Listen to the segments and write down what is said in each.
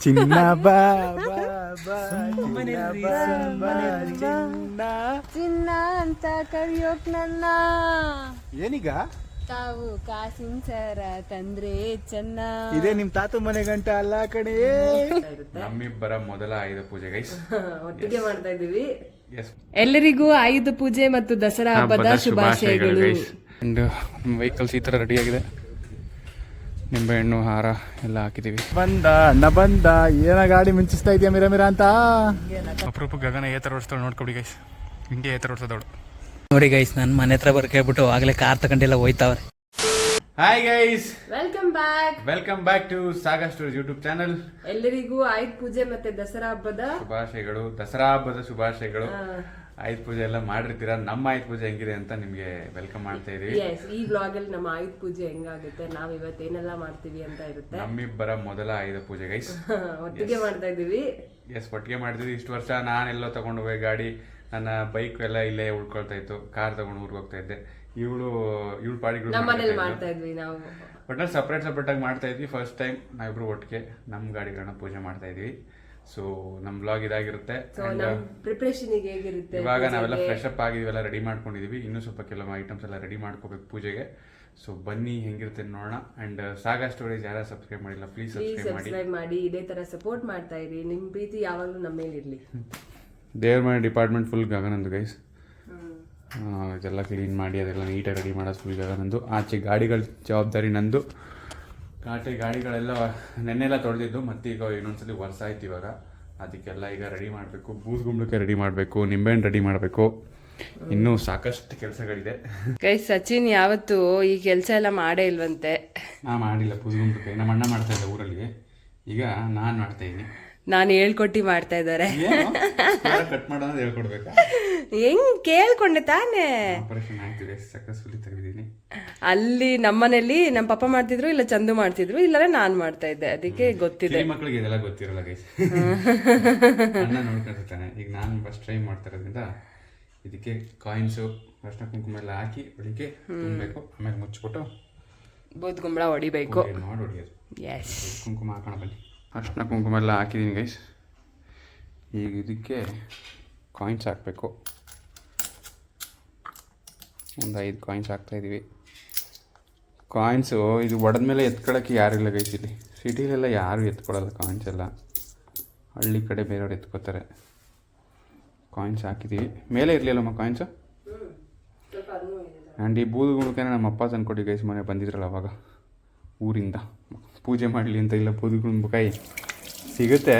ಚಿನ್ನ ಬಾ ಬಾ ಬಾ ಚಿನ್ನ ಬಾ ಬಾ ಚಿನ್ನ. ಚಿನ್ನ ಅಂತ ಕರಿಯೋಕ್ ನನ್ನ. ಏನೀಗ? ತಾವು ಕಾಸಿನ ಸರ ತಂದ್ರೆ ಚೆನ್ನ. ಇದೇ ನಿಮ್ ತಾತ ಮನೆ ಗಂಟ ಅಲ್ಲ ಕಣೇ. ನಮ್ಮಿಬ್ಬರ ಮೊದಲ ಆಯುಧ ಪೂಜೆ ಗೈಸ್ ಒಟ್ಟಿಗೆ ಮಾಡ್ತಾ ಇದೀವಿ ಎಸ್ ಎಲ್ಲರಿಗೂ ಆಯುಧ ಪೂಜೆ ಮತ್ತು ದಸರಾ ಹಬ್ಬದ ಶುಭಾಶಯಗಳು ಅಂಡ್ ವೆಹಿಕಲ್ಸ್ ಈ ತರ ರೆಡಿ ರೆಡಿಯಾಗಿದೆ ನಿಂಬೆಹಣ್ಣು ಹಾರ ಎಲ್ಲ ಹಾಕಿದೀವಿ. ಬಂದ ನ ಬಂದ ಏನ ಗಾಡಿ ಮಿಂಚಿಸ್ತಾ ಇದೆಯಾ ಮಿರ ಮಿರ ಅಂತ? ಅಪರೂಪ ಗಗನ ಏತರ ಓಡಿಸ್ತಾಳೆ ನೋಡ್ಕೊಡಿ ಗೈಸ್ ಹಿಂಗೆ ಏತರ ಓಡಿಸೋದವಳು ನೋಡಿ ಗೈಸ್ ನನ್ನ ಮನೆ ಹತ್ರ ಬರ್ಕೆ ಹೇಳ್ಬಿಟ್ಟು ಆಗ್ಲೇ ಕಾರ್ ತಗೊಂಡೆಲ್ಲ ಹೋಯ್ತಾವ್ರೆ. Hi guys welcome back welcome back to saga stories YouTube channel ಎಲ್ಲರಿಗೂ ಆಯುಧ ಪೂಜೆ ಮತ್ತೆ ದಸರಾ ಹಬ್ಬದ ಶುಭಾಶಯಗಳು ದಸರಾ ಹಬ್ಬದ ಶುಭಾಶಯಗಳು. ಆಯುಧ ಪೂಜೆ ಎಲ್ಲ ಮಾಡಿರ್ತೀರಾ? ನಮ್ಮ ಆಯುಧ ಪೂಜೆ ಹೆಂಗಿದೆ ಅಂತ ನಿಮಗೆ ವೆಲ್ಕಮ್ ಮಾಡ್ತಾ ಇದೀವಿ. ಎಸ್ ಈ ಬ್ಲಾಗ್ ಅಲ್ಲಿ ನಮ್ಮ ಆಯುಧ ಪೂಜೆ ಹೆಂಗಾಗುತ್ತೆ ನಾವ್ ಇವತ್ತೇನೆಲ್ಲ ಮಾಡ್ತೀವಿ ಅಂತ ಇರುತ್ತೆ. ನಮ್ಮಿಬ್ಬರ ಮೊದಲ ಆಯುಧ ಪೂಜೆ ಗೈಸ್ ಒಟ್ಟಿಗೆ ಮಾಡ್ತಾ ಇದೀವಿ ಎಸ್ ಒಟ್ಟಿಗೆ ಮಾಡ್ತಿದ್ವಿ. ಇಷ್ಟು ವರ್ಷ ನಾನೆಲ್ಲೋ ತಗೊಂಡು ಹೋಗಿ ಗಾಡಿ ನನ್ನ ಬೈಕ್ ಎಲ್ಲ ಇಲ್ಲೇ ಉಳ್ಕೊಳ್ತಾ ಇತ್ತು. ಕಾರ್ ತಗೊಂಡು ಊರಿಗೆ ಹೋಗ್ತಾ ಇದ್ದೆ. ಇವಳು ಇವಳು ಪಾಡಿಗಳು ಮಾಡ್ತಾ ಇದ್ವಿ ನಾವು. ಒಟ್ನಲ್ಲಿ ಸಪ್ರೇಟ್ ಸಪ್ರೇಟ್ ಆಗಿ ಮಾಡ್ತಾ ಇದ್ವಿ. ಫಸ್ಟ್ ಟೈಮ್ ನಾವಿಬ್ರು ಒಟ್ಟಿಗೆ ನಮ್ಮ ಗಾಡಿಗಳನ್ನ ಪೂಜೆ ಮಾಡ್ತಾ ಇದ್ವಿ. ಸೊ ನಮ್ಮ ಬ್ಲಾಗ್ ಇದಾಗಿರುತ್ತೆ. And, ನಮ್ ಪ್ರಿಪರೇಷನ್ ಹೇಗಿರುತ್ತೆ? ಇವಾಗ ನಾವೆಲ್ಲ ಫ್ರೆಶ್ ಅಪ್ ಆಗಿದ್ವೆಲ್ಲ ರೆಡಿ ಮಾಡ್ಕೊಂಡಿದೀವಿ. ಇನ್ನೂ ಸ್ವಲ್ಪ ಕೆಲವು ಐಟಮ್ಸ್ ಎಲ್ಲ ರೆಡಿ ಮಾಡ್ಕೋಬೇಕು ಪೂಜೆಗೆ. ಸೊ ಬನ್ನಿ ಹೆಂಗಿರುತ್ತೆ ನೋಡೋಣ. ಅಂಡ್ ಸಾಗಾ ಸ್ಟೋರೇಜ್ ಯಾರು ಸಬ್ಸ್ಕ್ರೈಬ್ ಮಾಡಿಲ್ಲ ಪ್ಲೀಸ್ ಪ್ಲೀಸ್ ಸಬ್ಸ್ಕ್ರೈಬ್ ಮಾಡಿ. ಸಬ್ಸ್ಕ್ರೈಬ್ ಮಾಡಿ. ಇದೇ ತರ ಸಪೋರ್ಟ್ ಮಾಡ್ತಾ ಇರಿ. ನಿಮ್ ಪ್ರೀತಿ ಯಾವಾಗಲೂ ನಮ್ಮ ಮೇಲೆ ಇರ್ಲಿ. ದೇವ್ರ ಮನೆ ಡಿಪಾರ್ಟ್ಮೆಂಟ್ ಫುಲ್ ಗಗನಂದು ಗೈಸ್ ಇದೆಲ್ಲ ಕ್ಲೀನ್ ಮಾಡಿ ಅದೆಲ್ಲ ನೀಟಾಗಿ ರೆಡಿ ಮಾಡೋದು ಫುಲ್ ಗಗನಂದು. ಆಚೆ ಗಾಡಿಗಳ ಜವಾಬ್ದಾರಿ ನಂದು. ಆಚೆ ಗಾಡಿಗಳೆಲ್ಲ ನೆನ್ನೆಲ್ಲ ತೊಳೆದಿದ್ದು ಮತ್ತೀಗ ಇನ್ನೊಂದ್ಸಲಿ ವರ್ಷ ಆಯ್ತು ಇವಾಗ. ಅದಕ್ಕೆಲ್ಲ ಈಗ ರೆಡಿ ಮಾಡಬೇಕು. ಬೂದ್ಗುಂಬಳಕ್ಕೆ ರೆಡಿ ಮಾಡಬೇಕು. ನಿಂಬೆಹಣ್ಣು ರೆಡಿ ಮಾಡಬೇಕು. ಇನ್ನೂ ಸಾಕಷ್ಟು ಕೆಲಸಗಳಿದೆ. ಕೈ ಸಚಿನ್ ಯಾವತ್ತು ಈ ಕೆಲಸ ಎಲ್ಲ ಮಾಡೇ ಇಲ್ವಂತೆ. ನಾ ಮಾಡಿಲ್ಲ ಬೂದ್ಗುಂಬಳಕ್ಕೆ ನಮ್ಮ ಅಣ್ಣ ಮಾಡ್ತಾ ಇದ್ದ ಊರಲ್ಲಿ. ಈಗ ನಾನು ಮಾಡ್ತಾ ಇದ್ದೀನಿ. ನಾನು ಹೇಳ್ಕೊಟ್ಟಿ ಮಾಡ್ತಾ ಇದ್ದಾರೆ. ಕಟ್ ಮಾಡೋದು ಹೇಳ್ಕೊಡ್ಬೇಕಾ? ಹೆಂಗ್ ಕೇಳ್ಕೊಂಡೆ ತಾನೇ. ಆಪರೇಷನ್ ಆಯ್ತು ಸಕ್ಸಸ್ಫುಲಿ ತೆಗೆದಿದ್ದೀನಿ. ಅಲ್ಲಿ ನಮ್ಮನೇಲಿ ನಮ್ಮ ಪಪ್ಪ ಮಾಡ್ತಿದ್ರು ಇಲ್ಲ ಚಂದು ಮಾಡ್ತಿದ್ರು ಇಲ್ಲಾರ ನಾನ್ ಮಾಡ್ತಾ ಇದ್ದೆ. ಅದಕ್ಕೆ ಗೊತ್ತಿದೆ. ಮಕ್ಕಳಿಗೆ ಇದೆಲ್ಲ ಗೊತ್ತಿರಲ್ಲ ಗೈಸ್ ಅಣ್ಣ ನೋಡ್ಕೊಂಡಿರ್ತಾನೆ ಈಗ ನಾನು ಫಸ್ಟ್ ಟ್ರೈ ಮಾಡ್ತಾ ಇರೋದ್ರಿಂದ ಇದಕ್ಕೆ ಕಾಯಿನ್ಸು ಅರ್ಶಿನ ಕುಂಕುಮ ಎಲ್ಲ ಹಾಕಿ ಒಳಗೆ ತುಂಬಬೇಕು. ಆಮೇಲೆ ಮುಚ್ಚಿಬಿಟ್ಟು ಬೂದ್ಗುಂಬಳ ಹೊಡಿಬೇಕು. ಮಾಡಿ ಹೊಡಿಯೋದು. ಎಸ್ ಕುಂಕುಮ ಹಾಕೋಣ ಬನ್ನಿ. ಅರ್ಶಿನ ಕುಂಕುಮ ಎಲ್ಲ ಹಾಕಿದ್ದೀನಿ ಗೈಸ್ ಈಗ ಇದಕ್ಕೆ ಕಾಯಿನ್ಸ್ ಹಾಕಬೇಕು. ಒಂದು ಐದು ಕಾಯಿನ್ಸ್ ಹಾಕ್ತಾಯಿದ್ದೀವಿ ಕಾಯಿನ್ಸು ಇದು ಒಡೆದ್ಮೇಲೆ ಎತ್ಕೊಳ್ಳೋಕ್ಕೆ ಯಾರಿಲ್ಲ ಗೈಸ್ ಇಲ್ಲಿ. ಸಿಟಿಲೆಲ್ಲ ಯಾರು ಎತ್ಕೊಳ್ಳಲ್ಲ ಕಾಯಿನ್ಸ್ ಎಲ್ಲ. ಹಳ್ಳಿ ಕಡೆ ಬೇರೆಯವ್ರು ಎತ್ಕೋತಾರೆ. ಕಾಯಿನ್ಸ್ ಹಾಕಿದ್ದೀವಿ ಮೇಲೆ ಇರಲಿಲ್ಲಮ್ಮ ಕಾಯಿನ್ಸು ಆ್ಯಂಡ್ ಈ ಬೂದುಗುಣಕ್ಕೆ ನಮ್ಮ ಅಪ್ಪ ಗೈಸ್ ಮನೆ ಬಂದಿದ್ರಲ್ಲ ಅವಾಗ. ಊರಿಂದ. ಪೂಜೆ ಮಾಡಲಿ ಅಂತ ಇಲ್ಲ ಬೂದುಗುಣಕಾಯಿ ಸಿಗುತ್ತೆ.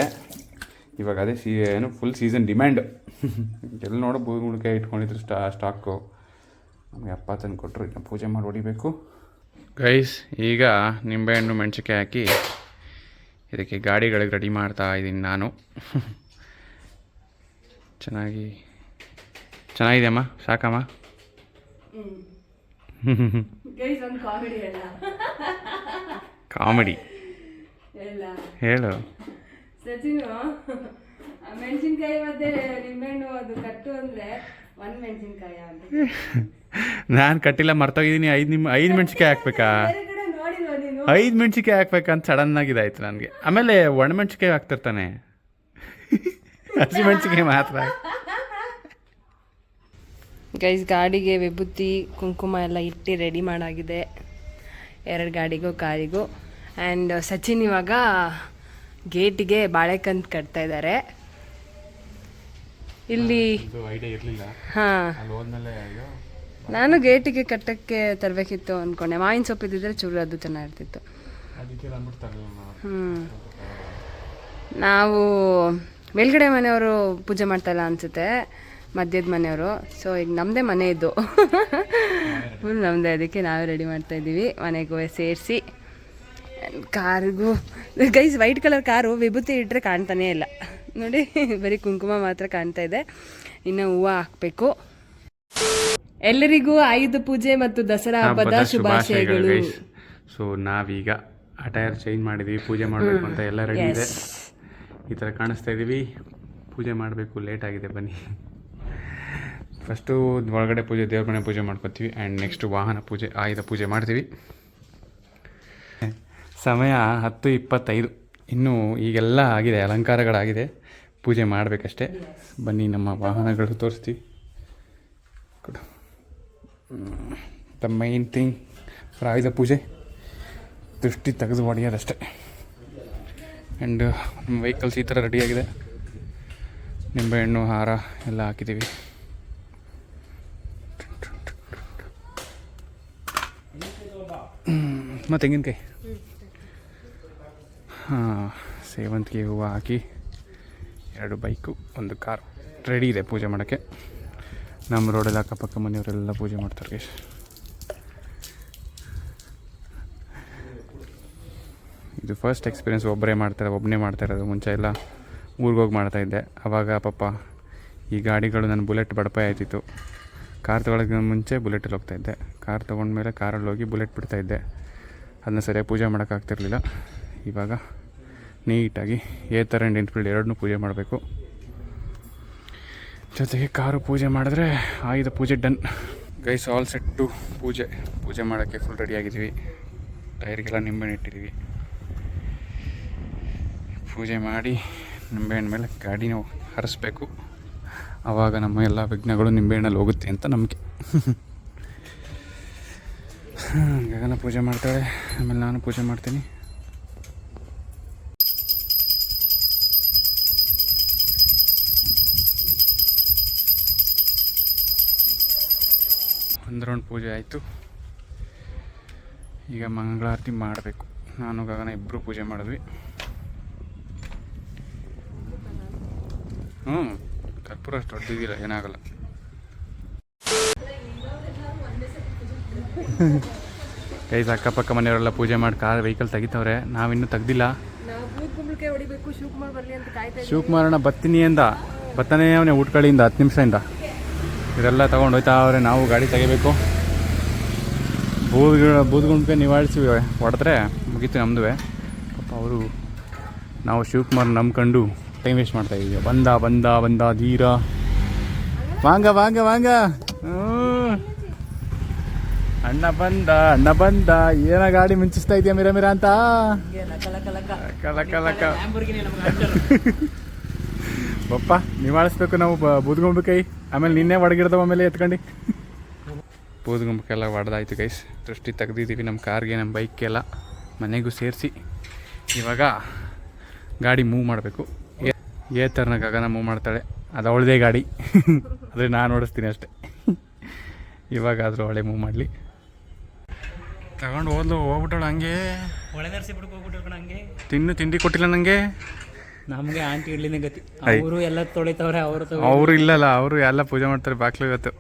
ಇವಾಗ ಅದೇ ಸೀ ಏನು ಫುಲ್ ಸೀಸನ್ ಡಿಮ್ಯಾಂಡ್ ಎಲ್ಲಿ ನೋಡೋ ಬೂದುಗುಣಕಾಯಿ ಇಟ್ಕೊಂಡಿದ್ರು ಸ್ಟಾ ಸ್ಟಾಕು. ನಮಗೆ ಅಪ್ಪ ತಂದು ಕೊಟ್ಟರು ಈಗ ಪೂಜೆ ಮಾಡಿ ಹೊಡಿಬೇಕು. ಗೈಸ್ ಈಗ ನಿಂಬೆಹಣ್ಣು ಮೆಣಸಿಕೆ ಹಾಕಿ ಇದಕ್ಕೆ ಗಾಡಿಗಳಿಗೆ ರೆಡಿ ಮಾಡ್ತಾ ಇದ್ದೀನಿ ನಾನು. ಚೆನ್ನಾಗಿ ಚೆನ್ನಾಗಿದೆಯಮ್ಮ? ಸಾಕಮ್ಮ? ಕಾಮಿಡಿ ಕಾಮಿಡಿ ಹೇಳು. ಸಚಿನು ಮೆಣಸಿನ್ಕಾಯಿ ಮತ್ತೆ ನಿಂಬೆಹಣ್ಣು ಅದು ಕಟ್ಟು ಅಂದ್ರೆ ಒಂದ್ ಮೆಣಸಿನ್ಕಾಯಿ ಅಂತ. ನಾನು ಕಟ್ಟಿಲ್ಲ ಮರ್ತೋಗಿದ್ದೀನಿ. ಐದು ನಿಮ್ ಐದು ಮೆಣಸಿನ್ಕಾಯಿ ಹಾಕ್ಬೇಕಾ? ಐದು ಮೆಣಸಿನ್ಕಾಯಿ ಹಾಕ್ಬೇಕಂತ ಸಡನ್ ಆಗಿದಾಯ್ತು ನನಗೆ. ಆಮೇಲೆ ಒಣ ಮೆಣಸಿನ್ಕಾಯಿ ಹಾಕ್ತಿರ್ತಾನೆ. ಹಸಿ ಮೆಣಸಿನ್ಕಾಯಿ ಮಾತ್ರ. ಗೈಸ್ ಗಾಡಿಗೆ ವಿಭೂತಿ ಕುಂಕುಮ ಎಲ್ಲ ಇಟ್ಟು ರೆಡಿ ಮಾಡಾಗಿದೆ. ಎರಡು ಗಾಡಿಗೂ ಕಾರಿಗೂ. ಆ್ಯಂಡ್ ಸಚಿನ್ ಇವಾಗ ಗೇಟಿಗೆ ಬಾಳೆಕಂತ್ ಕಟ್ತಾ ಇದ್ದಾರೆ ಇಲ್ಲಿ ಹಾಂ. ನಾನು ಗೇಟಿಗೆ ಕಟ್ಟಕ್ಕೆ ತರಬೇಕಿತ್ತು ಅಂದ್ಕೊಂಡೆ ಮಾವಿನ ಸೊಪ್ಪು ಇದ್ದಿದ್ರೆ ಚೂರು ಅದು ಚೆನ್ನಾಗಿರ್ತಿತ್ತು. ಹ್ಞೂ ನಾವು ಮೇಲ್ಗಡೆ ಮನೆಯವರು ಪೂಜೆ ಮಾಡ್ತಾಯಿಲ್ಲ ಅನ್ಸುತ್ತೆ. ಮಧ್ಯದ ಮನೆಯವರು. ಸೊ ಈಗ ನಮ್ಮದೇ ಮನೆ ಇದ್ದು ಫುಲ್ ನಮ್ಮದೇ ಅದಕ್ಕೆ ನಾವೇ ರೆಡಿ ಮಾಡ್ತಾ ಇದ್ದೀವಿ. ಮನೆಗೂ ಸೇರಿಸಿ. ಕಾರ್ಗೂ ಗೈಸ್ ವೈಟ್ ಕಲರ್ ಕಾರು ವಿಭೂತಿ ಇಟ್ಟರೆ ಕಾಣ್ತಾನೇ ಇಲ್ಲ. ನೋಡಿ ಬರೀ ಕುಂಕುಮ ಮಾತ್ರ ಕಾಣ್ತಾ ಇದೆ. ಇನ್ನು ಹೂವು ಹಾಕಬೇಕು. ಎಲ್ಲರಿಗೂ ಆಯುಧ ಪೂಜೆ ಮತ್ತು ದಸರಾ ಹಬ್ಬದ ಶುಭಾಶಯಗಳು. ಸೊ ನಾವೀಗ ಅಟೈರ್ ಚೇಂಜ್ ಮಾಡಿದ್ವಿ. ಪೂಜೆ ಮಾಡಬೇಕು ಅಂತ ಎಲ್ಲ ರೆಡಿ ಇದೆ. ಈ ಥರ ಕಾಣಿಸ್ತಾ ಇದ್ದೀವಿ ಪೂಜೆ ಮಾಡಬೇಕು ಲೇಟ್ ಆಗಿದೆ ಬನ್ನಿ. ಫಸ್ಟು ಒಳಗಡೆ ಪೂಜೆ, ದೇವ್ರ ಮನೆ ಪೂಜೆ ಮಾಡ್ಕೊತೀವಿ. ಆ್ಯಂಡ್ ನೆಕ್ಸ್ಟ್ ವಾಹನ ಪೂಜೆ, ಆಯುಧ ಪೂಜೆ ಮಾಡ್ತೀವಿ. ಸಮಯ ಹತ್ತು ಇಪ್ಪತ್ತೈದು. ಇನ್ನೂ ಈಗೆಲ್ಲ ಆಗಿದೆ, ಅಲಂಕಾರಗಳಾಗಿದೆ. ಪೂಜೆ ಮಾಡಬೇಕಷ್ಟೆ. ಬನ್ನಿ, ನಮ್ಮ ವಾಹನಗಳು ತೋರಿಸ್ತೀವಿ. ಕೊಡು. ದ ಮೈನ್ ಥಿಂಗ್ ಆಯುಧ ಪೂಜೆ, ದೃಷ್ಟಿ ತೆಗೆದು ಹೊಡೆಯೋದಷ್ಟೇ ಆ್ಯಂಡ್ ನಮ್ಮ ವೆಹಿಕಲ್ಸ್ ಈ ಥರ ರೆಡಿಯಾಗಿದೆ ನಿಂಬೆಹಣ್ಣು ಹಾರ ಎಲ್ಲ ಹಾಕಿದ್ದೀವಿ. ಮತ್ತು ತೆಂಗಿನಕಾಯಿ. ಹಾಂ, ಸೇವಂತಿಗೆ ಹೂವು ಹಾಕಿ ಎರಡು ಬೈಕು, ಒಂದು ಕಾರ್. ರೆಡಿ ಇದೆ ಪೂಜೆ ಮಾಡೋಕ್ಕೆ. ನಮ್ಮ ರೋಡಲ್ಲಿ ಅಕ್ಕಪಕ್ಕ ಮನೆಯವರೆಲ್ಲ ಪೂಜೆ ಮಾಡ್ತಾರೆ ಗೈಸ್ ಇದು ಫಸ್ಟ್ ಎಕ್ಸ್ಪೀರಿಯೆನ್ಸ್ ಒಬ್ಬರೇ ಮಾಡ್ತಾರೆ ಒಬ್ಬನೇ ಮಾಡ್ತಾ ಇರೋದು. ಮುಂಚೆ ಎಲ್ಲ ಊರಿಗೆ ಹೋಗಿ ಮಾಡ್ತಾಯಿದ್ದೆ ಆವಾಗ ಪಾಪ ಈ ಗಾಡಿಗಳು ನನ್ನ ಬುಲೆಟ್ ಬಡಪಾಯ ಆಯ್ತಿತ್ತು. ಕಾರ್ ತೊಗೊಳಕ್ಕೆ ಮುಂಚೆ ಬುಲೆಟಲ್ಲಿ ಹೋಗ್ತಾಯಿದ್ದೆ ಕಾರ್ ತೊಗೊಂಡ್ಮೇಲೆ ಕಾರಲ್ಲಿ ಹೋಗಿ ಬುಲೆಟ್ ಬಿಡ್ತಾಯಿದ್ದೆ ಅದನ್ನ ಸರಿಯಾಗಿ ಪೂಜೆ ಮಾಡೋಕ್ಕಾಗ್ತಿರ್ಲಿಲ್ಲ ಇವಾಗ ನೀಟಾಗಿ ಏ ಥರ ಆ್ಯಂಡ್ ಇನ್ಫೀಲ್ಡ್ ಎರಡನ್ನೂ ಪೂಜೆ ಮಾಡಬೇಕು. ಜೊತೆಗೆ ಕಾರು ಪೂಜೆ ಮಾಡಿದ್ರೆ ಆಯುಧ ಪೂಜೆ ಡನ್. ಗೈಸ್ ಆಲ್ ಸೆಟ್ಟು ಪೂಜೆ. ಪೂಜೆ ಮಾಡೋಕ್ಕೆ ಫುಲ್ ರೆಡಿಯಾಗಿದ್ದೀವಿ ಟೈರ್ಗೆಲ್ಲ ನಿಂಬೆಹಣ್ಣು ಇಟ್ಟಿದ್ದೀವಿ. ಪೂಜೆ ಮಾಡಿ ನಿಂಬೆಹಣ್ಣು ಮೇಲೆ ಗಾಡಿನ ಹರಿಸ್ಬೇಕು. ಆವಾಗ ನಮ್ಮ ಎಲ್ಲ ವಿಘ್ನಗಳು ನಿಂಬೆಹಣ್ಣಲ್ಲಿ ಹೋಗುತ್ತೆ ಅಂತ ನಂಬಿಕೆ. ಗಗನ ಪೂಜೆ ಮಾಡ್ತಾಳೆ. ಆಮೇಲೆ ನಾನು ಪೂಜೆ ಮಾಡ್ತೀನಿ. ಒಂದು ರೌಂಡ್ ಪೂಜೆ ಆಯಿತು. ಈಗ ಮಂಗಳಾರತಿ ಮಾಡಬೇಕು. ನಾನು, ಗಗನ ಇಬ್ಬರು ಪೂಜೆ ಮಾಡಿದ್ವಿ. ಹ್ಞೂ ಕರ್ಪೂರ ಅಷ್ಟು ದೊಡ್ಡದಿಲ್ಲ ಏನಾಗಲ್ಲ. ಕೈಸ್ ಅಕ್ಕಪಕ್ಕ ಮನೆಯವರೆಲ್ಲ ಪೂಜೆ ಮಾಡಿ ಕಾರ್ ವೆಹಿಕಲ್ ತೆಗಿತವ್ರೆ. ನಾವಿನ್ನೂ ತೆಗ್ದಿಲ್ಲ. ಶಿವಕುಮಾರಣ್ಣ ಬತ್ತೀನಿ ಅಂದ. ಬತ್ತನೇ ಅವನೇ ಊಟಗಳಿಂದ ಹತ್ತು ನಿಮಿಷದಿಂದ ಇದೆಲ್ಲ ತಗೊಂಡು ಹೋಯ್ತಾ ಅವ್ರೆ ನಾವು ಗಾಡಿ ತೆಗಿಬೇಕು. ಬೂದ್ ಬೂದ್ಗುಂಡ್ಕೆ ನಿವಾರಿಸಿ ಹೊಡೆದ್ರೆ ಮುಗೀತು ನಮ್ಮದು ಪಾಪ ಅವರು ನಾವು ಶಿವಕುಮಾರ್ ನಂಬ್ಕೊಂಡು ಟೈಮ್ ವೇಸ್ಟ್ ಮಾಡ್ತಾ ಇದೀವಿ. ಬಂದ ಬಂದ ಬಂದ ಧೀರ. ವಾಂಗ ವಾಂಗ ವಾಂಗ. ಅಣ್ಣ ಬಂದ ಅಣ್ಣ ಬಂದ. ಏನ ಗಾಡಿ ಮಿಂಚಿಸ್ತಾ ಇದೆಯಾ ಮಿರ ಮಿರ ಅಂತ? ಬಪ್ಪ ನಿವಾಳಿಸ್ಬೇಕು ನಾವು ಬೂದ್ಗೊಂಬ ಆಮೇಲೆ ನಿನ್ನೆ ಒಡಗಿಡ್ದವ ಆಮೇಲೆ ಎತ್ಕೊಂಡು. ಬೂದ್ಗೊಂಬಕ್ಕೆಲ್ಲ ಒಡ್ದಾಯ್ತು ಗೈಸ್ ದೃಷ್ಟಿ ತೆಗ್ದಿದ್ದೀವಿ ನಮ್ಮ ಕಾರ್ಗೆ ನಮ್ಮ ಬೈಕ್ಗೆಲ್ಲ. ಮನೆಗೂ ಸೇರಿಸಿ. ಇವಾಗ ಗಾಡಿ ಮೂವ್ ಮಾಡಬೇಕು. ಏ ಥರನ ಗಗನ ಮೂವ್ ಮಾಡ್ತಾಳೆ. ಅದು ಅವಳದೇ ಗಾಡಿ. ಆದರೆ ನಾನು ಓಡಿಸ್ತೀನಿ ಅಷ್ಟೇ. ಇವಾಗಾದರೂ ಅವಳೆ ಮೂವ್ ಮಾಡಲಿ. ತಗೊಂಡು ಹೋದ್ಲು ಹೋಗ್ಬಿಟ್ಟಳು ಹಂಗೆ. ಒಳೆ ನರ್ಸಿ ಬಿಡ್ಕೊ ಹೋಗ್ಬಿಟ್ರು ಕಣ ಹಂಗೆ. ತಿನ್ನು ತಿಂಡಿ ಕೊಟ್ಟಿಲ್ಲ ನನಗೆ ನಮಗೆ ಆಂಟಿ ಇಡ್ಲಿನ ಗತಿ. ಅವರು ಎಲ್ಲ ತೊಳಿತವ್ರೆ ಅವರು ಅವರು ಇಲ್ಲಲ್ಲ ಅವರು ಎಲ್ಲ ಪೂಜೆ ಮಾಡ್ತಾರೆ ಬಾಕ್ಲು ಇವತ್ತು.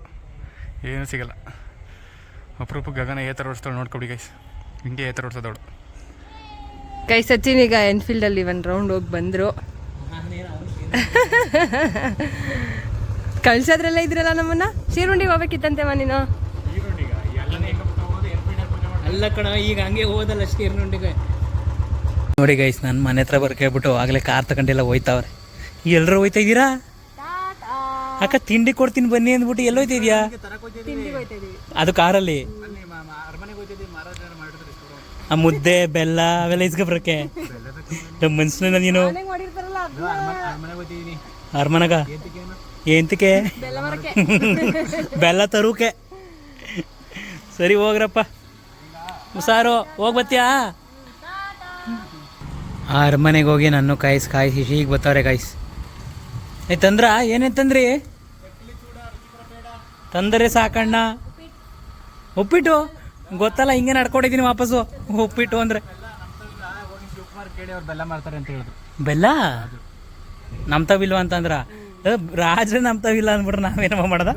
ಏನು ಸಿಗಲ್ಲ. ಅಪರೂಪ ಗಗನ ಏತರ ಥರ ಓಡಿಸ್ತಾಳೆ ನೋಡ್ಕೊಬಿಡಿ ಗೈಸ್ ಹಿಂಗೆ ಏತರ ಓಡಿಸೋದವಳು. ಕೈ ಸಚಿನ್ ಈಗ ಎನ್ಫೀಲ್ಡಲ್ಲಿ ಒಂದು ರೌಂಡ್ ಹೋಗಿ ಬಂದರು. ಕಳ್ಸೋದ್ರೆಲ್ಲ ಇದ್ರಲ್ಲ ನಮ್ಮನ್ನ? ಶೀರುಂಡಿಗೆ ಹೋಗ್ಬೇಕಿತ್ತಂತೆ ನೀನು? ಅಲ್ಲ ಕಣ ಈಗ ಹಂಗೆ ಹೋದಲ್ಲ ಅಷ್ಟೇ ನೋಡಿ ಗೈಸ್ ನನ್ನ ಮನೆ ಹತ್ರ ಬರ್ಕೆ ಹೇಳ್ಬಿಟ್ಟು ಆಗಲೇ ಕಾರ್ ತಗೊಂಡೆಲ್ಲ ಹೋಯ್ತಾವ್ರೆ. ಎಲ್ಲರೂ ಹೋಯ್ತಾ ಇದ್ದೀರಾ? ಅಕ್ಕ ತಿಂಡಿ ಕೊಡ್ತೀನಿ ಬನ್ನಿ ಅಂದ್ಬಿಟ್ಟು ಎಲ್ಲ ಹೋಯ್ತಾ ಇದೀಯಾ ಅದು ಕಾರಲ್ಲಿ? ಆ ಮುದ್ದೆ ಬೆಲ್ಲ ಅವೆಲ್ಲ ಇಸ್ಕೊಬ್ರಕ್ಕೆ. ನಮ್ಮ ಮನ್ಸಿನ ನೀನು. ಅರ್ಮನಗ? ಎಂತಕ್ಕೆ ಬೆಲ್ಲ ತರೂಕೆ. ಸರಿ ಹೋಗ್ರಪ್ಪ. ಹುಷಾರು ಹೋಗ್ ಬತ್ತೀಯಾ ಆ ಅರಮನೆಗೆ ಹೋಗಿ ನಾನು ಕಾಯಿಸ್, ಕಾಯಿಸಿ, ಹೀಗೆ ಬರ್ತಾವ್ರೆ ಕಾಯಿಸ್. ಏ ತಂದ್ರ, ಏನೇನು ತಂದ್ರಿ? ತಂದರೆ ಸಾಕಣ್ಣ. ಉಪ್ಪಿಟ್ಟು? ಗೊತ್ತಲ್ಲ, ಹಿಂಗೆ ನಡ್ಕೊಂಡಿದ್ದೀನಿ ವಾಪಸ್ಸು. ಉಪ್ಪಿಟ್ಟು ಅಂದ್ರೆ. ಬೆಲ್ಲ? ಮಾಡ್ತಾರೆ ಅಂತ ಹೇಳಿದ್ರು ಬೆಲ್ಲ ನಮ್ತಾವಿಲ್ವ ಅಂತಂದ್ರ ರಾಜ್ರೆ ನಮ್ತಾವಿಲ್ಲ ಅಂದ್ಬಿಟ್ರೆ ನಾವೇನಮ್ಮ ಮಾಡ್ದ?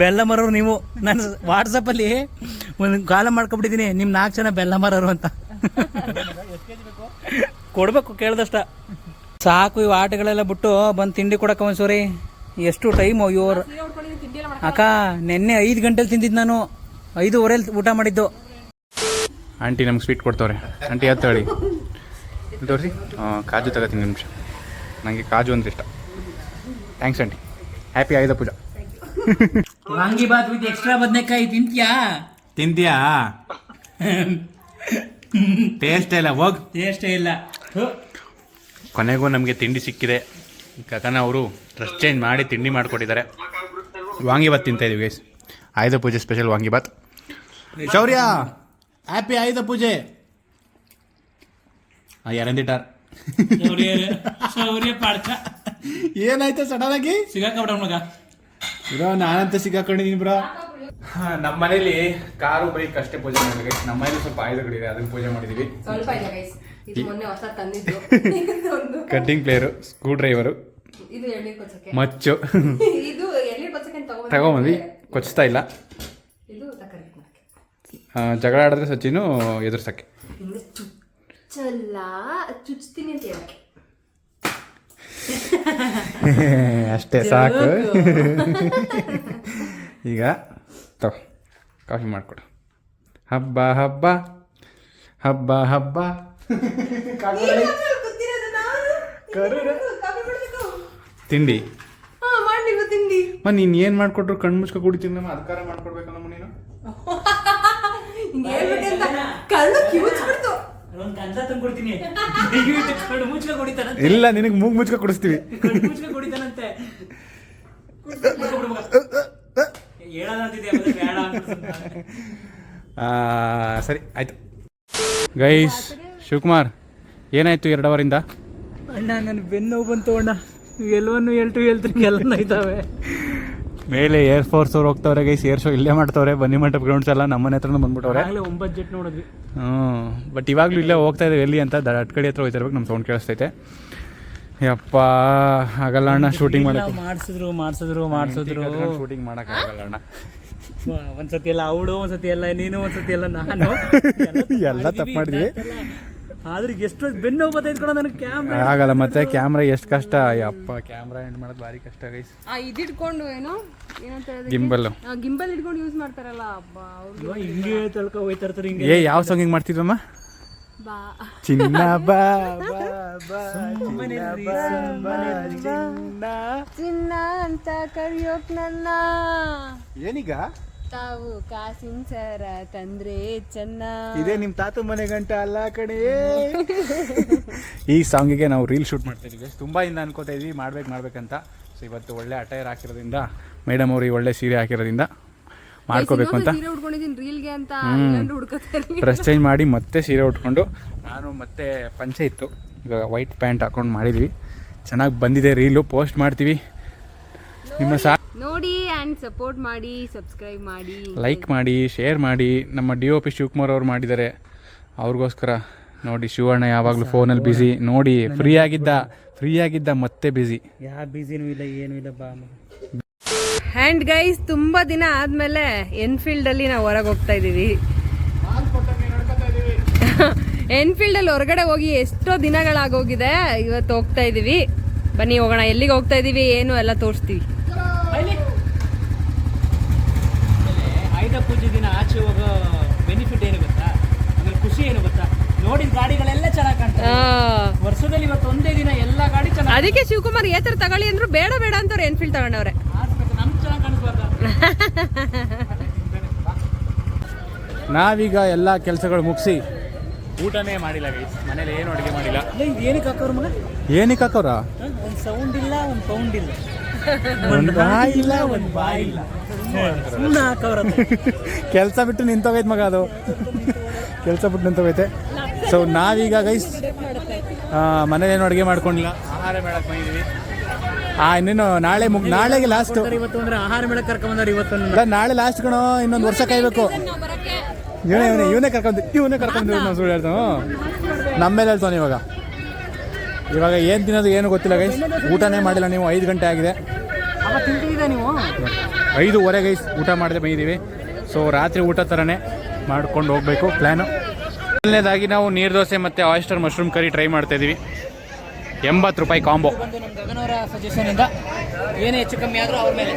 ಬೆಲ್ಲ ಮರವ್ರು ನೀವು. ನಾನು ವಾಟ್ಸಪ್ಪಲ್ಲಿ ಒಂದು ಕಾಲ ಮಾಡ್ಕೊಬಿಟ್ಟಿದ್ದೀನಿ. ನಿಮ್ಮ ನಾಲ್ಕು ಜನ ಬೆಲ್ಲ ಮರರು ಅಂತ. ಕೊಡ್ಬೇಕು ಕೇಳ್ದಷ್ಟ. ಸಾಕು ಇವು ಆಟಗಳೆಲ್ಲ ಬಿಟ್ಟು ಬಂದು ತಿಂಡಿ ಕೊಡಕ್ಕೆ ಒಂದ್ಸರಿ. ಎಷ್ಟು ಟೈಮು ಇವ್ರ ಅಕ್ಕ ನಿನ್ನೆ ಐದು ಗಂಟೆಲಿ ತಿಂದಿದ್ದು ನಾನು. ಐದೂವರೆಲಿ ಊಟ ಮಾಡಿದ್ದು. ಆಂಟಿ ನಮ್ಗೆ ಸ್ವೀಟ್ ಕೊಡ್ತವ್ರೆ. ಆಂಟಿ ಯಾವ್ದು ಹೇಳಿ ತೋರಿಸಿ. ಕಾಜು ತಗೋತೀನಿ ನಿಮಿಷ ನನಗೆ ಕಾಜು ಅಂದ್ರೆ ಇಷ್ಟ. Thanks aunty. Happy Ayudha Puja. Vangi bath with extra ಬದನೆಕಾಯಿ ತಿಂತ್ಯಾ? ತಿಂತೀಯಾ? ಟೇಸ್ಟ್ ಇಲ್ಲ ಹೋಗ್. ಟೇಸ್ಟೇ ಇಲ್ಲ. ಕೊನೆಗೂ ನಮಗೆ ತಿಂಡಿ ಸಿಕ್ಕಿದೆ. ಕಕನ ಅವರು ಡ್ರೆಸ್ ಚೇಂಜ್ ಮಾಡಿ ತಿಂಡಿ ಮಾಡಿಕೊಟ್ಟಿದ್ದಾರೆ. ವಾಂಗಿಬಾತ್ ತಿಂತಾ ಇದೀವಿ guys Ayudha Puja special vangi bath Shaurya! Happy Ayudha Puja! ಯಾರಂದಿಟ್ಟಾರ್ ಶೌರ್ಯ ಶೌರ್ಯ ಪಾಡ್ಕ. ಏನಾಯ್ತು ಸಡನ್ ಆಗಿ? ಸಿಗಾಕಬಿಡ ಮಗ. ಬ್ರೋ ನಾನಂತ ಸಿಕ್ಕಾಕೊಂಡಿದ್ದೀನಿ ಬ್ರೋ. ನಮ್ಮ ಮನೇಲಿ ಕಾರು ಬೈಕ್ ಅಷ್ಟೇ ಪೂಜೆ ಮಾಡಿದ್ವಿ. ನಮ್ಮ ಮನೇಲಿ ಸ್ವಲ್ಪ ಆಯುಧಗಳಿದೆ ಅದನ್ನ ಪೂಜೆ ಮಾಡಿದೀವಿ. ಸ್ವಲ್ಪ ಇಲ್ಲ ಗೈಸ್ ಇದು ಮೊನ್ನೆ ಹೊಸ ತಂದಿದ್ದು. ಒಂದು ಕಟ್ಟಿಂಗ್ ಪ್ಲೇಯರು ಸ್ಕ್ರೂ ಡ್ರೈವರು ಇದು ಎಳ್ನೀರ್ ಕೊಚ್ಚಕ್ಕೆ. ಮಚ್ಚು. ಇದು ಎಳ್ನೀರ್ ಕೊಚ್ಚಕ್ಕೆ ತಗೊಂಡ್ ತಗೊಂಬಂದ್ವಿ. ಕೊಚ್ತಾ ಇಲ್ಲ. ಇದು ತಕರಿ ಮಾಡಕ್ಕೆ ಆ, ಜಗಳ ಆಡಿದ್ರೆ ಸಚಿನು ಎದುರ್ಸಕ್ಕೆ. ಚಲ್ಲ ಚುಚ್ಚಲ್ಲ ಚುಚ್ತೀನಿ ಅಂತ ಹೇಳಕ್ಕೆ. ಅಷ್ಟೇ ಸಾಕು. ಈಗ ತಗೋ ಕಾಫಿ ಮಾಡಿಕೊಡು. ಹಬ್ಬ ಹಬ್ಬ. ಹಬ್ಬ ಹಬ್ಬ. ತಿಂಡಿ. ಮ ನೀನು ಏನು ಮಾಡ್ಕೊಟ್ರು ಕಣ್ಣು ಮುಚ್ಕೊ ಕುಡಿತೀನಿ ನಮ್ಮ ಅಧಿಕಾರ ಮಾಡ್ಕೊಡ್ಬೇಕಲ್ಲ ನೀನು ಇಲ್ಲ ನಿನಗೆ ಮೂಗು ಮುಚ್ಚಕ ಕುಡಿಸ್ತೀವಿ. ಕಣ್ಣು ಮುಚ್ಕ. ಆ, ಸರಿ ಆಯ್ತು. ಗೈಸ್ ಶಿವಕುಮಾರ್ ಏನಾಯ್ತು ಎರಡು ಅವರಿಂದ ಅಣ್ಣ ನನ್ನ ಬೆನ್ನು ನೋವು ಬಂತು ಅಣ್ಣ. ಎಲ್ಲವನ್ನು ಹೇಳ್ತು ಹೇಳ್ತೀನಿ ಎಲ್ಲ ಇದ್ದಾವೆ ಮೇಲೆ ಏರ್ ಫೋರ್ಸ್ ಅವ್ರು ಹೋಗ್ತವ್ರೆ ಗೈಸ್ ಏರ್ ಶೋ ಇಲ್ಲೇ ಮಾಡ್ತವ್ರೆ. ಬನ್ನಿ ಮಂಟಪ ಗ್ರೌಂಡ್ಸ್ ಎಲ್ಲ ನಮ್ಮ ಮನೆ ಹತ್ರನೂ ಬಂದ್ಬಿಟ್ಟವ್ರೆ. ಆಗಲೇ ಒಂಬತ್ತು ಜೆಟ್ ನೋಡಿದ್ವಿ. ಹ್ಞೂ. ಬಟ್ ಇವಾಗಲೂ ಇಲ್ಲೇ ಹೋಗ್ತಾ ಇದ್ದೀವಿ ಎಲ್ಲಿ ಅಂತ. ದಟ್ ಕಡೆ ಹತ್ರ ಹೋಗ್ತಿರ್ಬೇಕು ನಮ್ಮ ಸೌಂಡ್ ಕೇಳಿಸ್ತೈತೆ. ಯಪ್ಪ ಆಗಲ್ಲ ಅಣ್ಣ ಶೂಟಿಂಗ್ ಮಾಡಕ್ಕೆ. ಮಾಡಿಸಿದ್ರು ಮಾಡಿಸಿದ್ರು ಮಾಡಿಸಿದ್ರು. ಶೂಟಿಂಗ್ ಮಾಡೋಕ್ಕಾಗಲ್ಲ ಅಣ್ಣ. ಒಂದ್ಸತಿ ಎಲ್ಲ ಅವಳು ಒಂದ್ಸತಿ ಎಲ್ಲ ನೀನು ಒಂದ್ಸತಿ ಎಲ್ಲ ನಾನು. ಎಲ್ಲ ತಪ್ಪು ಮಾಡಿದ್ವಿ. ಆದ್ರೆ ಎಷ್ಟು ಬೆನ್ನು ನೋವು ಬರ್ತೈತೆ ಕಣ ನನಗೆ ಕ್ಯಾಮ್ರಾ ಆಗಲ್ಲ ಮತ್ತೆ ಕ್ಯಾಮ್ರಾ ಎಷ್ಟು ಕಷ್ಟ? ಅಯ್ಯಪ್ಪ ಕ್ಯಾಮ್ರಾ ಎಂಡ್ ಮಾಡೋದು ಭಾರಿ ಕಷ್ಟ ಗೈಸ್ ಆ ಇದಿಟ್ಕೊಂಡು ಏನು ಏನಂತ ಹೇಳಿದ್ರೆ ಗಿಂಬಲ್ಲು ಗಿಂಬಲ್ ಇಟ್ಕೊಂಡು ಯೂಸ್ ಮಾಡ್ತಾರಲ್ಲ ಅಬ್ಬಾ ಅವ್ರು ಹಿಂಗೆ ತಳ್ಕೊ ಹೋಯ್ತಾ ಇರ್ತಾರೆ ಹಿಂಗೆ. ಏ ಯಾವ ಸಾಂಗಿಂಗ್ ಮಾಡ್ತಿದ್ವಮ್ಮ? ಬಾ. ಚಿನ್ನ ಬಾ ಬಾ ಬಾ ಚಿನ್ನ ಅಂತ ಕರಿಯೋಕ್ ನನ್ನ. ಏನೀಗ? ತಾವು ಕಾಸಿನ ಸರ ತಂದ್ರೆ ಚೆನ್ನ. ಇದೇ ನಿಮ್ಮ ತಾತ ಮನೆ ಗಂಟ ಅಲ್ಲ ಕಡೆ ಈ ಸಾಂಗಿಗೆ ನಾವು ರೀಲ್ ಶೂಟ್ ಮಾಡ್ತಾ ಇದೀವಿ. ತುಂಬಾ ಇಂದ ಅನ್ಕೋತಾ ಇದ್ವಿ. ಮಾಡ್ಬೇಕು ಮಾಡ್ಬೇಕಂತ. ಸೊ ಇವತ್ತು ಒಳ್ಳೆ ಅಟೈರ್ ಹಾಕಿರೋದ್ರಿಂದ ಮೇಡಮ್ ಅವ್ರಿಗೆ ಒಳ್ಳೆ ಸೀರೆ ಹಾಕಿರೋದ್ರಿಂದ ಮಾಡ್ಕೋಬೇಕು ಅಂತ. ರೀಲ್ಗೆ ಅಂತ ಡ್ರೆಸ್ ಚೇಂಜ್ ಮಾಡಿ ಮತ್ತೆ ಸೀರೆ ಉಟ್ಕೊಂಡು ನಾನು ಮತ್ತೆ ಪಂಚೆ ಇತ್ತು. ಈಗ ವೈಟ್ ಪ್ಯಾಂಟ್ ಹಾಕೊಂಡು ಮಾಡಿದ್ವಿ. ಚೆನ್ನಾಗಿ ಬಂದಿದೆ ರೀಲು. ಪೋಸ್ಟ್ ಮಾಡ್ತೀವಿ. ನಿಮ್ಮ ಸಾ ನೋಡಿ ಆ್ಯಂಡ್ ಸಪೋರ್ಟ್ ಮಾಡಿ ಸಬ್ಸ್ಕ್ರೈಬ್ ಮಾಡಿ. ಲೈಕ್ ಮಾಡಿ ಶೇರ್ ಮಾಡಿ. ನಮ್ಮ ಡಿ ಒ ಪಿ ಶಿವಕುಮಾರ್ ಅವ್ರು ಮಾಡಿದ್ದಾರೆ. ಅವ್ರಿಗೋಸ್ಕರ ನೋಡಿ ಶಿವಣ್ಣ ಯಾವಾಗಲೂ ಫೋನಲ್ಲಿ ಬ್ಯುಸಿ ನೋಡಿ ಫ್ರೀ ಆಗಿದ್ದ ಫ್ರೀ ಆಗಿದ್ದ ಮತ್ತೆ ಬ್ಯುಸಿ ಯಾವ ಬಿಸಿನೂ ಇಲ್ಲ ಏನೂ ಇಲ್ಲ ಬಾ ಹ್ಯಾಂಡ್ ಗೈಸ್ ತುಂಬ ದಿನ ಆದಮೇಲೆ ಎನ್ಫೀಲ್ಡಲ್ಲಿ ನಾವು ಹೊರಗೆ ಹೋಗ್ತಾ ಇದ್ದೀವಿ. ಎನ್ಫೀಲ್ಡಲ್ಲಿ ಹೊರಗಡೆ ಹೋಗಿ ಎಷ್ಟೋ ದಿನಗಳಾಗೋಗಿದೆ. ಇವತ್ತು ಹೋಗ್ತಾ ಇದ್ದೀವಿ. ಬನ್ನಿ ಹೋಗೋಣ. ಎಲ್ಲಿಗೆ ಹೋಗ್ತಾ ಇದ್ದೀವಿ? ಏನು ಎಲ್ಲ ತೋರಿಸ್ತೀವಿ. ಆಯುಧ ಪೂಜೆ ದಿನ ಆಚೆ ಹೋಗೋ ಬೆನಿಫಿಟ್ ಏನು ಗೊತ್ತಾ? ಆಮೇಲೆ ಖುಷಿ ಏನು ಗೊತ್ತಾ? ನೋಡಿದ ಗಾಡಿಗಳೆಲ್ಲ ಚೆನ್ನಾಗಿ ಕಾಣ್ತಾ ವರ್ಷದಲ್ಲಿ ಇವತ್ತು ಒಂದೇ ದಿನ ಎಲ್ಲ ಗಾಡಿ ಚೆನ್ನಾಗಿ ಅದಕ್ಕೆ ಶಿವಕುಮಾರ್ ಏತರ ತಗೊಳ್ಳಿ ಅಂದ್ರು ಬೇಡ ಬೇಡ ಅಂತವ್ರು ಎನ್ಫೀಲ್ಡ್ ತಗೊಂಡವ್ರೆ? ಆಡ್ಸ್ಬೇಕು ನಮ್ಗೆ ಚೆನ್ನಾಗಿ ಕಾಣಿಸ್ಬಾರ್ದು ನಾವೀಗ ಎಲ್ಲ ಕೆಲಸಗಳು ಮುಗಿಸಿ. ಊಟನೇ ಮಾಡಿಲ್ಲ ಗೈಸ್ ಮನೇಲಿ ಏನು ಅಡುಗೆ ಮಾಡಿಲ್ಲ. ಏನಕ್ಕೆ ಹಾಕೋರು ಮಗ? ಏನಕ್ಕೆ ಹಾಕೋರ ಒಂದು ಸೌಂಡ್ ಇಲ್ಲ ಒಂದು ಸೌಂಡ್ ಇಲ್ಲ. ಒಂದು ಬಾಯಿಲ್ಲ ಒಂದು ಬಾಯಿಲ್ಲ ಸುಮ್ಮನೆ ಹಾಕವ್ರ ಕೆಲಸ ಬಿಟ್ಟು ನಿಂತೋಗೈತೆ ಮಗ ಅದು. ಕೆಲಸ ಬಿಟ್ಟು ನಿಂತೋಗೈತೆ. ಸೊ ನಾವೀಗ ಗೈಸ್ ಮನೇಲೇನು ಅಡುಗೆ ಮಾಡ್ಕೊಂಡಿಲ್ಲ. ಆಹಾರ ಮೇಳಕ್ಕೆ ಬಂದಿದ್ದೀವಿ ಆ ಇನ್ನೇನು ನಾಳೆ ಮುಗ್ ನಾಳೆಗೆ ಲಾಸ್ಟ್ ಇವತ್ತು ಅಂದ್ರೆ ಆಹಾರ ಮೇಳಕ್ಕೆ ಕರ್ಕೊಂಬಂದಾರೆ ಇವತ್ತು ನಾಳೆ ಲಾಸ್ಟ್ ಕಣೋ ಇನ್ನೊಂದು ವರ್ಷ ಕಾಯ್ಬೇಕು. ಇವನೇ ಇವನೇ ಇವನೇ ಕರ್ಕೊಂಡು ಇವನೇ ಕರ್ಕೊಂಡು ನಾವು ಸುಳ್ಳು ಹೇಳ್ತಾನು ನಮ್ಮ ಮೇಲೆ ಹೇಳ್ತಾನೆ ಇವಾಗ. ಇವಾಗ ಏನು ತಿನ್ನೋದು ಏನು ಗೊತ್ತಿಲ್ಲ ಗೈಸ್ ಊಟನೇ ಮಾಡಿಲ್ಲ ನೀವು ಐದು ಗಂಟೆ ಆಗಿದೆ. ನೀವು? ಐದೂವರೆ ಗೈಸ್ ಊಟ ಮಾಡದೆ ಬಂದಿದ್ದೀವಿ. ಸೊ ರಾತ್ರಿ ಊಟ ಥರನೇ ಮಾಡ್ಕೊಂಡು ಹೋಗಬೇಕು ಪ್ಲ್ಯಾನು ಮೊದಲನೇದಾಗಿ ನಾವು ನೀರು ದೋಸೆ ಮತ್ತು ಆಯಿಸ್ಟರ್ ಮಶ್ರೂಮ್ ಕರಿ ಟ್ರೈ ಮಾಡ್ತಾ ಇದ್ದೀವಿ ಎಂಬತ್ತು ರೂಪಾಯಿ ಕಾಂಬೋ ಬಂದು ನಮ್ಮ ಗಗನವರ ಸಜೆಷನ್ ಇಂದ ಏನೇ ಹೆಚ್ಚು ಕಮ್ಮಿ ಆದರೂ ಅವ್ರ ಮೇಲೆ.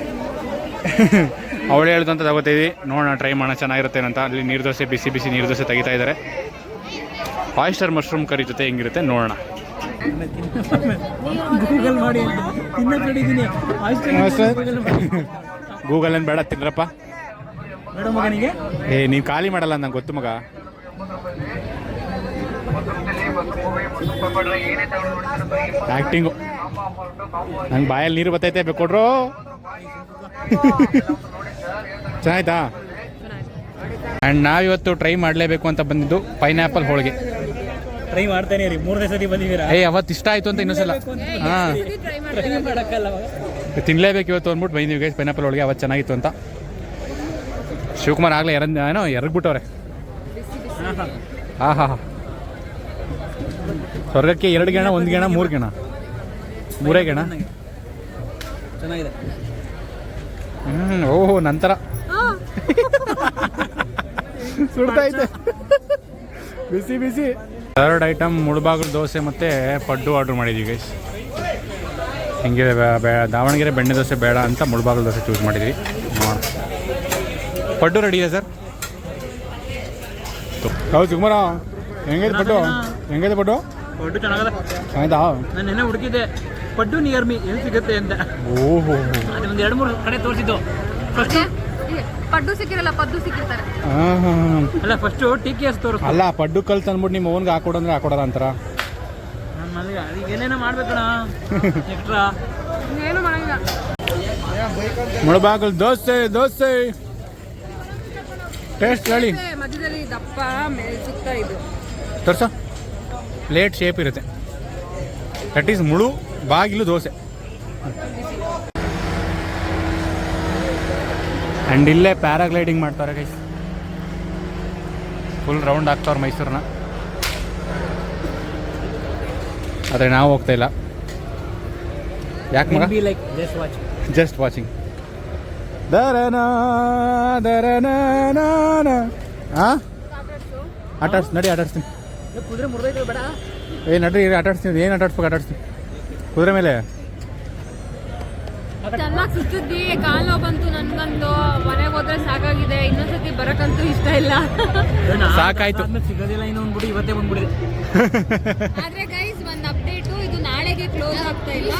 ಅವಳು ಹೇಳ್ದಂತ ತಗೋತಿದ್ವಿ ನೋಡೋಣ ಟ್ರೈ ಮಾಡೋಣ ಚೆನ್ನಾಗಿರುತ್ತೆ ಅಂತ ಅಲ್ಲಿ ನೀರು ದೋಸೆ ಬಿಸಿ ಬಿಸಿ ನೀರು ದೋಸೆ ತೆಗಿತಾ ಇದ್ದಾರೆ ಆಯಿಸ್ಟರ್ ಮಶ್ರೂಮ್ ಕರಿ ಜೊತೆ ಹೆಂಗಿರುತ್ತೆ ನೋಡೋಣ. ಗೂಗಲ್ ಮಾಡಿ. ತಿನ್ನ ಕಡಿದೀನಿ ಗೂಗಲ್ ಏನು ಬೇಡ ತಿನ್ರಪ್ಪ ಮೇಡಮ್ ಮಗನಿಗೆ? ಏ ನೀವು ಖಾಲಿ ಮಾಡಲ್ಲ ನಂಗೆ ಗೊತ್ತು ಮಗ. ಆಕ್ಟಿಂಗು ನಂಗೆ ಬಾಯಲ್ಲಿ ನೀರು ಬತ್ತೈತೆ ಬೇಕು ಕೊಡ್ರು? ಚೆನ್ನಾಯ್ತಾ? ಆ್ಯಂಡ್ ನಾವಿವತ್ತು ಟ್ರೈ ಮಾಡಲೇಬೇಕು ಅಂತ ಬಂದಿದ್ದು ಪೈನಾಪಲ್ ಹೋಳಿಗೆ. ಟ್ರೈ ಮಾಡ್ತಾನೆ ರೀ. ಮೂರನೇ ಸತಿ ಬಂದಿದ್ದೀರಾ? ಏಯ್ ಅವತ್ತು ಇಷ್ಟ ಆಯ್ತು ಅಂತ ಇನ್ನೊಂದ್ಸಲ. ಹಾಂ. ಟ್ರೈ ಮಾಡಕ್ಕಲ್ಲ ಅವಾಗ. ತಿನ್ಲೇಬೇಕು ಇವತ್ತು ಅಂದ್ಬಿಟ್ಟು ಬಂದಿದ್ದೀವಿ ಗೈಸ್ ಪೈನಾಪಲ್ ಒಳಗೆ ಅವತ್ತು ಚೆನ್ನಾಗಿತ್ತು ಅಂತ. ಶಿವಕುಮಾರ್ ಆಗಲೇ ಎರಡ್ ಏನೋ ಎರಗ್ಬಿಟ್ಟವ್ರೆ. ಹಾಂ ಹಾಂ ಸ್ವರ್ಗಕ್ಕೆ ಎರಡು ಗೆಣ ಒಂದು ಗೆಣ ಮೂರು ಗೆಣ. ಮೂರೇ ಗೆಣ. ಚೆನ್ನಾಗಿದೆ. ಹ್ಞೂ ಓಹೋ ನಂತರ. ಸುಡ್ತೈತೆ ಬಿಸಿ ಬಿಸಿ. ಥರ್ಡ್ ಐಟಮ್ ಮುಳುಬಾಗಿಲು ದೋಸೆ ಮತ್ತು ಪಡ್ಡು ಆರ್ಡ್ರ್ ಮಾಡಿದ್ವಿ ಗೈಸ್ ಹಿಂಗೆ ಬೇ- ಬೇ- ದಾವಣಗೆರೆ ಬೆಣ್ಣೆ ದೋಸೆ ಬೇಡ ಅಂತ ಮುಳುಬಾಗಿಲು ದೋಸೆ ಚೂಸ್ ಮಾಡಿದ್ವಿ. ಪಡ್ಡು ರೆಡಿ ಇದೆ ಸರ್ ಹೌದು ಸುಮಾರ ಹೆಂಗೈತೆ ಪಡ್ಡು? ಹೆಂಗೈತೆ ಪಡ್ಡು? ಪಡ್ಡು ಚೆನ್ನಾಗದ ಆಯ್ತಾ ನಾನು ನೆನೆ ಹುಡುಕಿದ್ದೆ. ಪಡ್ಡು ನಿಯರ್ ಮಿ ಎಲ್ಲಿ ಸಿಗುತ್ತೆ ಅಂತ. ಓಹೋ ಅದು ಒಂದು ಎರಡು ಮೂರು ಕಡೆ ತೋರಿಸಿದ್ದು. ಫಸ್ಟ್ ಪಡ್ಡು ಸಿಕ್ಕಿರಲ್ಲ ಪದ್ದು ಸಿಕ್ಕಿರ್ತಾರೆ. ಹಾಂ ಹಾಂ ಅಲ್ಲ ಫಸ್ಟು ಟಿ ಕೆ ಎಸ್ ತೋರಿಸ್. ಅಲ್ಲ ಪಡ್ಡು ಕಲ್ತು ಅಂದ್ಬಿಟ್ಟು ನಿಮ್ಮ ಓನ್ಗೆ ಹಾಕೊಡು ಅಂದ್ರೆ ಹಾಕೊಡೋದ ಅಂತಾರ? ಏನೇನೋ ಮಾಡ್ಬೇಕಣ ಎಕ್ಸ್ಟ್ರಾ ಏನು ಮಾಡಂಗಿಲ್ಲ. ಮುಳಬಾಗಲ್ ದೋಸೆ ದೋಸೆ. ಟೇಸ್ಟ್ ಹೇಳಿ. ಮಧ್ಯದಲ್ಲಿ ದಪ್ಪ ಮೇಲೆ ಸುತ್ತ ಇದು. ತೋರ್ಸ. ಪ್ಲೇಟ್ ಶೇಪ್ ಇರುತ್ತೆ. That is Mulbagal dosa. And ಇಲ್ಲೇ ಪ್ಯಾರಾಗ್ಲೈಡಿಂಗ್ ಮಾಡ್ತಾರೆ ಗೈಸ್ ಫುಲ್ ರೌಂಡ್ ಆಗ್ತಾವ್ರೆ ಮೈಸೂರನ್ನ ಆದರೆ ನಾವು ಹೋಗ್ತಾ ಇಲ್ಲ. ಯಾಕೆ ಮಗ? Be like just watch just watching ದರನ ದರನ ಹಾಂ ಆಟಾಡ್ಸ್ ನಡಿ ಆಟಾಡ್ಸ್ತೀನಿ. ಕುದುರೆ ಮುರಿದೈತೆ ಬೇಡ. ಏ ನಡ್ರಿ ಆಟಾಡ್ಸ್ತೀನಿ ಏನು ಆಟಾಡ್ಸ್ಬೇಕು ಆಟಾಡ್ಸ್ತೀನಿ. ಆಟ ಕುದುರೆ ಮೇಲೆ. ಚೆನ್ನಾಗಿ ಸುತ್ತಿದ್ವಿ ಕಾಲು ನೋವು ಬಂತು ನನ್ಗಂತು ಮನೆಗೆ ಹೋದ್ರೆ ಸಾಕಾಗಿದೆ ಇನ್ನೊಂದ್ಸತಿ ಬರಕಂತೂ ಇಷ್ಟ ಇಲ್ಲ. ಸಾಕಾಯ್ತು. ಆದ್ಮೇಲೆ ಸಿಗೋದಿಲ್ಲ ಇನ್ನು ಅಂದ್ಬಿಟ್ಟು ಇವತ್ತೇ ಬಂದ್ಬಿಡಿ. ಆದ್ರೆ ಗೈಸ್ ಒಂದು ಅಪ್ಡೇಟು ಇದು ನಾಳೆಗೆ ಕ್ಲೋಸ್ ಆಗ್ತಾ ಇಲ್ಲ.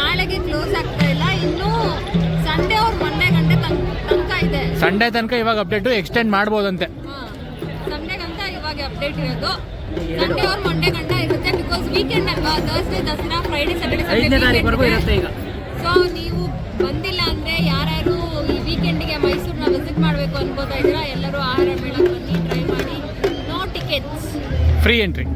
ನಾಳೆಗೆ ಕ್ಲೋಸ್ ಆಗ್ತಾ ಇಲ್ಲ ಇನ್ನು ಸಂಡೇ ಅವ್ರ ಮೊನ್ನೆ ಗಂಟೆ ತನಕ ಇದೆ. ಸಂಡೇ ತನಕ ಇವಾಗ ಅಪ್ಡೇಟು ಎಕ್ಸ್ಟೆಂಡ್ ಮಾಡ್ಬೋದಂತೆ. ಸಂಡೇಗಂತ ಇವಾಗ ಅಪ್ಡೇಟ್ ಇರೋದು. ಸಂಡೇ ಅವ್ರ ಮಂಡೇ ಗಂಟ ಇರುತ್ತೆ ಬಿಕಾಸ್ ವೀಕೆಂಡ್ ಅಲ್ವಾ? ಥರ್ಸ್ಡೇ ದಸರಾ ಫ್ರೈಡೇ ಸ್ಯಾಟರ್ಡೆ ಇರುತ್ತೆ. ಈಗ. ಸೊ ನೀವು ಬಂದಿಲ್ಲ ಅಂದ್ರೆ ಯಾರ್ಯಾರು ಈ ವೀಕೆಂಡ್ಗೆ ಮೈಸೂರನ್ನ ವಿಸಿಟ್ ಮಾಡಬೇಕು ಅನ್ಕೋತಾ ಇದ್ದೀರಾ? ಎಲ್ಲರೂ ಆಹಾರ ಮೇಳಕ್ಕೆ ಬನ್ನಿ ಟ್ರೈ ಮಾಡಿ. No tickets free entry